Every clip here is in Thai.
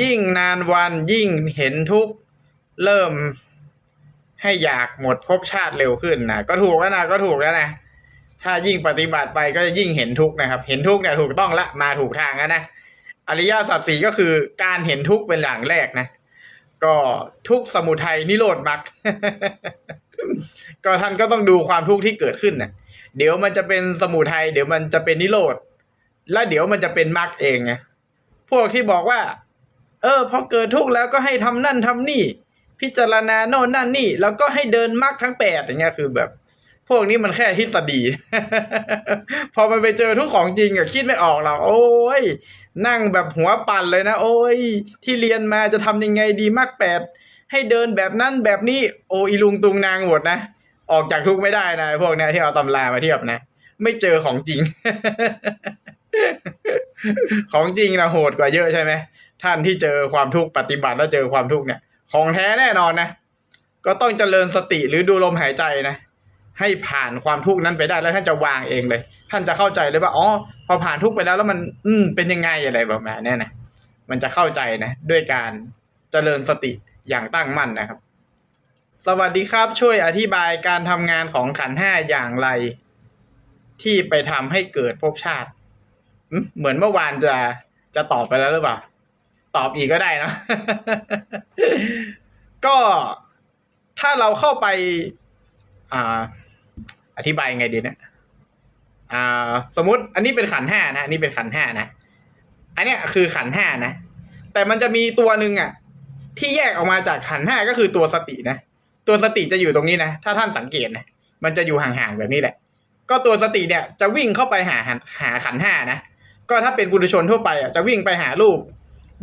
ยิ่งนานวันยิ่งเห็นทุกเริ่มให้อยากหมดภพชาติเร็วขึ้นนะก็ถูกแล้วนะก็ถูกแล้วนะถ้ายิ่งปฏิบัติไปก็จะยิ่งเห็นทุกนะครับ เห็นทุกเนี่ยถูกต้องละมาถูกทางแล้วนะอริยสัจสี่ก็คือการเห็นทุกเป็นอย่างแรกนะ ก็ทุกสมุทัยนิโรธมรรคก็ท่านก็ต้องดูความทุกข์ที่เกิดขึ้นนะเดี๋ยวมันจะเป็นสมุทัยเดี๋ยวมันจะเป็นนิโรธแล้วเดี๋ยวมันจะเป็นมรรคเองไงพวกที่บอกว่า เออพอเกิดทุกข์แล้วก็ให้ทำนั่นทำนี่ พิจารณาโน่นนั่นนี่ แล้วก็ให้เดินมรรคทั้งแปดอย่างเงี้ยคือแบบ พวกนี้มันแค่ทฤษฎี พอมันไปเจอทุกของจริงอะคิดไม่ออกหรอกโอ้ยนั่งแบบหัวปั่นเลยนะ โอ้ย ที่เรียนมาจะทำยังไงดีมรรคแปดให้เดินแบบนั้นแบบนี้ โออีลุงตุงนางหมดนะออกจากทุกข์ไม่ได้นะพวกเนี้ยที่เอาตำรามาเทียบนะ ไม่เจอของจริง ของจริงนะโหดกว่าเยอะใช่ไหม ท่านที่เจอความทุกข์ปฏิบัติแล้วเจอความทุกข์เนี่ย ของแท้แน่นอนนะ ก็ต้องเจริญสติหรือดูลมหายใจนะ ให้ผ่านความทุกข์นั้นไปได้แล้วท่านจะวางเองเลย ท่านจะเข้าใจเลยว่าอ๋อพอผ่านทุกข์ไปแล้วแล้วมัน อืมเป็นยังไงอะไรประมาณเนี้ยนะมันจะเข้าใจนะ ด้วยการเจริญสติอย่างตั้งมั่นนะครับ สวัสดีครับช่วยอธิบายการทำงานของขันห้าอย่างไร ที่ไปทำให้เกิดภพชาติเหมือนเมื่อวานจะจะตอบไปแล้วหรือเปล่า ตอบอีกก็ได้นะ ก็ถ้าเราเข้าไปอ่าอธิบายยังไงดีเนะอ่า สมมติอันนี้เป็นขันห้านะอันนี้เป็นขันห้านะอันเนี้ยคือขันห้านะแต่มันจะมีตัวหนึ่งอะ ที่แยกออกมาจากขันห้าก็คือตัวสตินะตัวสติจะอยู่ตรงนี้นะถ้าท่านสังเกตนะมันจะอยู่ห่างๆแบบนี้แหละ ก็ตัวสติเนี่ยจะวิ่งเข้าไปหาหาขันห้านะก็ถ้าเป็นบุรุชนทั่วไปอะจะวิ่งไปหารูป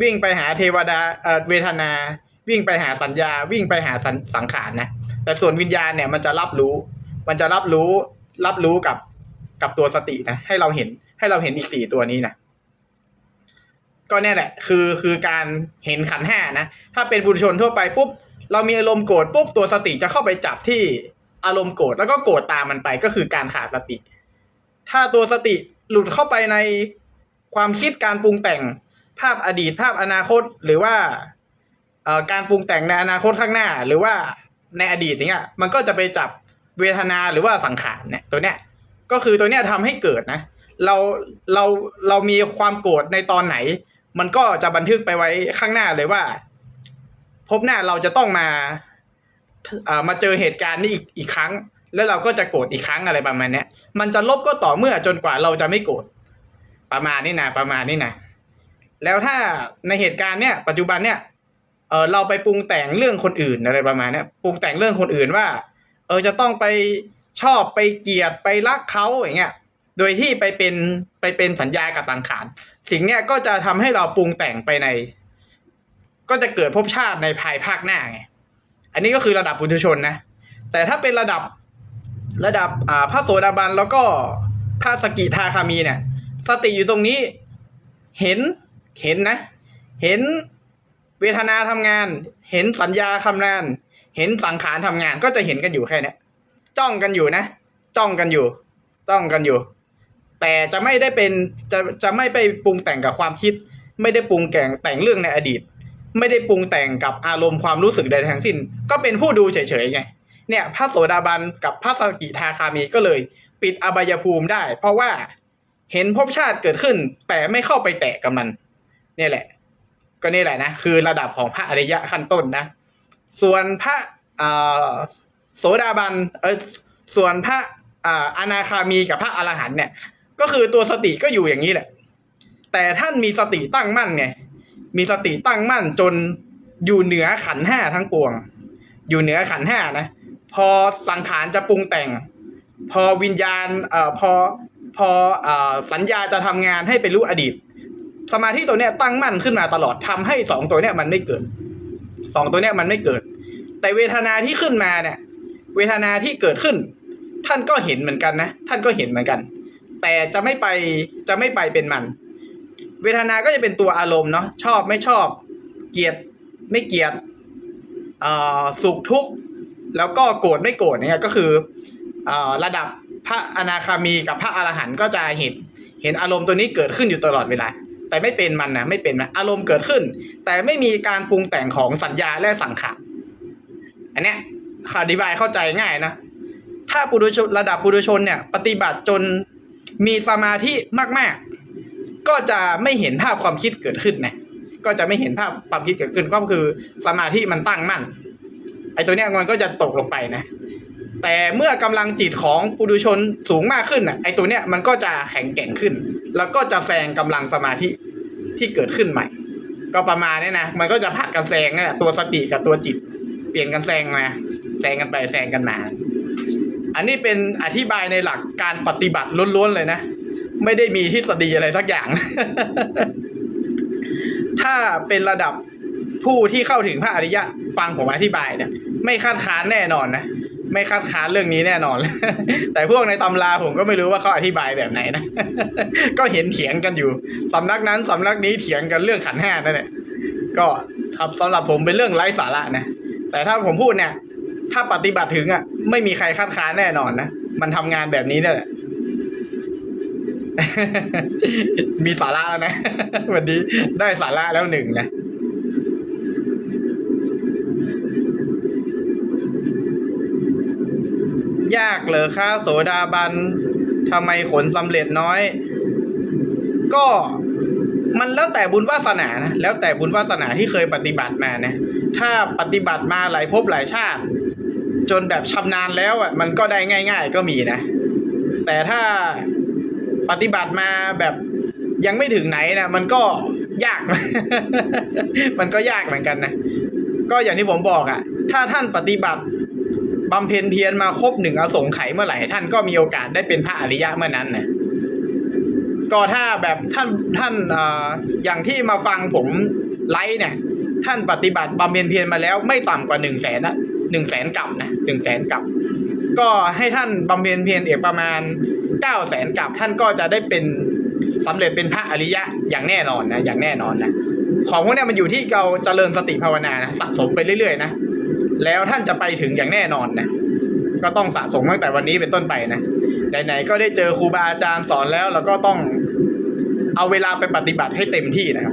วิ่งไปหาเทวดาเอ่อเวทนา วิ่งไปหาสัญญา วิ่งไปหาสังสงขารนะแต่ส่วนวิญญาณเนี่ยมันจะรับรู้ มันจะรับรู้รับรู้กับกับตัวสตินะให้เราเห็นให้เราเห็นอีกสี่ตัวนี้นะก็เนี่ยแหละ คือคือการเห็นขันห้านะถ้าเป็นบุรุชนทั่วไปปุ๊บเรามีอารมณ์โกรธปุ๊บตัวสติจะเข้าไปจับที่อารมณ์โกรธแล้วก็โกรธตามมันไปก็คือการขาดสติ ถ้าตัวสติหลุดเข้าไปในความคิดการปรุงแต่ง ภาพอดีตภาพอนาคตหรือว่าการปรุงแต่งในอนาคตข้างหน้า หรือว่าในอดีตอย่างเงี้ยมันก็จะไปจับเวทนาหรือว่าสังขารเนี่ยตัวเนี้ยก็คือตัวเนี้ยทำให้เกิดนะเราเราเรามีความโกรธในตอนไหน มันก็จะบันทึกไปไว้ข้างหน้าเลยว่า พบหน้าเราจะต้องมาเอ่อมาเจอเหตุการณ์นี้อีกอีกครั้ง แล้วเราก็จะโกรธอีกครั้งอะไรประมาณเนี้ยมันจะลบก็ต่อเมื่อจนกว่าเราจะไม่โกรธประมาณนี้นะประมาณนี้นะ แล้วถ้าในเหตุการณ์เนี้ยปัจจุบันเนี้ยเออเราไปปรุงแต่งเรื่องคนอื่นอะไรประมาณเนี้ยปรุงแต่งเรื่องคนอื่นว่า เออจะต้องไปชอบไปเกลียดไปรักเขาอย่างเงี้ยโดยที่ไปเป็นไปเป็นสัญญากับสังขารสิ่งเนี้ยก็จะทำให้เราปรุงแต่งไปใน ก็จะเกิดภพชาติในภายภาคหน้าไงอันนี้ก็คือระดับปุถุชนนะ แต่ถ้าเป็นระดับระดับอ่าพระโสดาบันแล้วก็พระสกิทาคามีเนี่ย สติอยู่ตรงนี้เห็น เห็นนะ เห็นเวทนาทำงาน เห็นสัญญาทำงาน เห็นสังขารทำงาน ก็จะเห็นกันอยู่แค่นี้จ้องกันอยู่นะ จ้องกันอยู่จ้องกันอยู่ แต่จะไม่ได้เป็นจะจะไม่ไปปรุงแต่งกับความคิด ไม่ได้ปรุงแต่งแต่งเรื่องในอดีต ไม่ได้ปรุงแต่งกับอารมณ์ความรู้สึกใดทั้งสิ้น ก็เป็นผู้ดูเฉยๆไงเนี่ยพระโสดาบันกับพระสกิทาคามีก็เลย ปิดอบายภูมิได้ เพราะว่าเห็นภพชาติเกิดขึ้นแต่ไม่เข้าไปแตะกับมัน เนี่ยแหละ ก็นี่แหละนะ คือระดับของพระอริยะขั้นต้นนะ ส่วนพระโสดาบันเออส่วนพระอาอนาคามีกับพระอรหันเนี่ย ก็คือตัวสติก็อยู่อย่างนี้แหละ แต่ท่านมีสติตั้งมั่นไงมีสติตั้งมั่นจนอยู่เหนือขันห้าทั้งปวง อยู่เหนือขันห้านะ พอสังขารจะปรุงแต่ง พอวิญญาณเอ่อพอพอเอ่อสัญญาจะทำงานให้ไปรู้อดีต สมาธิตัวเนี้ยตั้งมั่นขึ้นมาตลอดทำให้สองตัวเนี้ยมันไม่เกิดสองตัวเนี้ยมันไม่เกิด แต่เวทนาที่ขึ้นมาเนี่ย เวทนาที่เกิดขึ้น ท่านก็เห็นเหมือนกันนะ ท่านก็เห็นเหมือนกัน แต่จะไม่ไปจะไม่ไปเป็นมัน เวทนาก็จะเป็นตัวอารมณ์เนาะชอบไม่ชอบ เกลียดไม่เกลียดอ่อสุขทุกข์แล้วก็โกรธไม่โกรธเนี่ยก็คืออ่อระดับพระอนาคามีกับพระอรหันต์ก็จะเห็นเห็นอารมณ์ตัวนี้เกิดขึ้นอยู่ตลอดเวลา แต่ไม่เป็นมันนะไม่เป็นนะอารมณ์เกิดขึ้น แต่ไม่มีการปรุงแต่งของสัญญาและสังขารอันเนี้ยอธิบายเข้าใจง่ายนะ ถ้าปุถุชนระดับปุถุชนเนี่ย ปฏิบัติจนมีสมาธิมาก ๆ ก็จะไม่เห็นภาพความคิดเกิดขึ้นนะก็จะไม่เห็นภาพความคิดเกิดขึ้นก็คือสมาธิมันตั้งมั่นไอ้ตัวเนี้ยมันก็จะตกลงไปนะ แต่เมื่อกำลังจิตของปุถุชนสูงมากขึ้นอะไอตัวเนี้ยมันก็จะแข็งแกร่งขึ้น แล้วก็จะแซงกำลังสมาธิที่เกิดขึ้นใหม่ ก็ประมาณนี้นะมันก็จะผัดกันแซงนั่นแหละตัวสติกับตัวจิต เปลี่ยนกันแซงมาแซงกันไปแซงกันมา อันนี้เป็นอธิบายในหลักการปฏิบัติล้วนๆเลยนะ ไม่ได้มีทฤษฎีอะไรสักอย่าง ถ้าเป็นระดับผู้ที่เข้าถึงพระอริยะฟังผมอธิบายเนี่ยไม่คาดค้านแน่นอนนะ ไม่คาดค้านเรื่องนี้แน่นอน แต่พวกในตำราผมก็ไม่รู้ว่าเขาอธิบายแบบไหนนะ ก็เห็นเถียงกันอยู่สำนักนั้นสำนักนี้เถียงกันเรื่องขันธ์ห้านั่นแหละก็ครับสำหรับผมเป็นเรื่องไร้สาระนะแต่ถ้าผมพูดเนี่ย ถ้าปฏิบัติถึงอะ ไม่มีใครคัดค้านแน่นอนนะมันทำงานแบบนี้นั่แหละมีสาระแล้วนะวันนี้ได้สาระแล้วหนึ่งนะ ยากเหรอคะโสดาบันทำไมขนสำเร็จน้อย ก็มันแล้วแต่บุญวาสนานะแล้วแต่บุญวาสนาที่เคยปฏิบัติมานะถ้าปฏิบัติมาหลายภพหลายชาติ จนแบบชำนาญแล้วอะมันก็ได้ง่าย ๆ ก็มีนะ แต่ถ้าปฏิบัติมาแบบยังไม่ถึงไหนนะมันก็ยาก มันก็ยากเหมือนกันนะ ก็อย่างที่ผมบอกอะ่ะ ถ้าท่านปฏิบัติ บำเพ็ญเพียรมาครบหนึ่งอสงไขยเมื่อไหร่ท่านก็มีโอกาสได้เป็นพระอริยะเมื่อนั้นนะก็ถ้าแบบท่านท่านออย่างที่มาฟังผมไลฟ์เนี่ย ท่านปฏิบัติบำเพ็ญเพียรมาแล้วไม่ต่ำกว่าหนึ่งแสนนะหนึ่งแสนกับนะหนึ่งแสนกับ ก็ให้ท่านบำเพ็ญเพียรเอกประมาณเก้าแสนกับท่านก็จะได้เป็นสำเร็จเป็นพระอริยะอย่างแน่นอนนะอย่างแน่นอนนะของพวกเนี้ยมันอยู่ที่เราเจริญสติภาวนานะสะสมไปเรื่อยๆนะ แล้วท่านจะไปถึงอย่างแน่นอนนะก็ต้องสะสมตั้งแต่วันนี้เป็นต้นไปนะไหนๆก็ได้เจอครูบาอาจารย์สอนแล้วเราก็ต้องเอาเวลาไปปฏิบัติให้เต็มที่นะครับ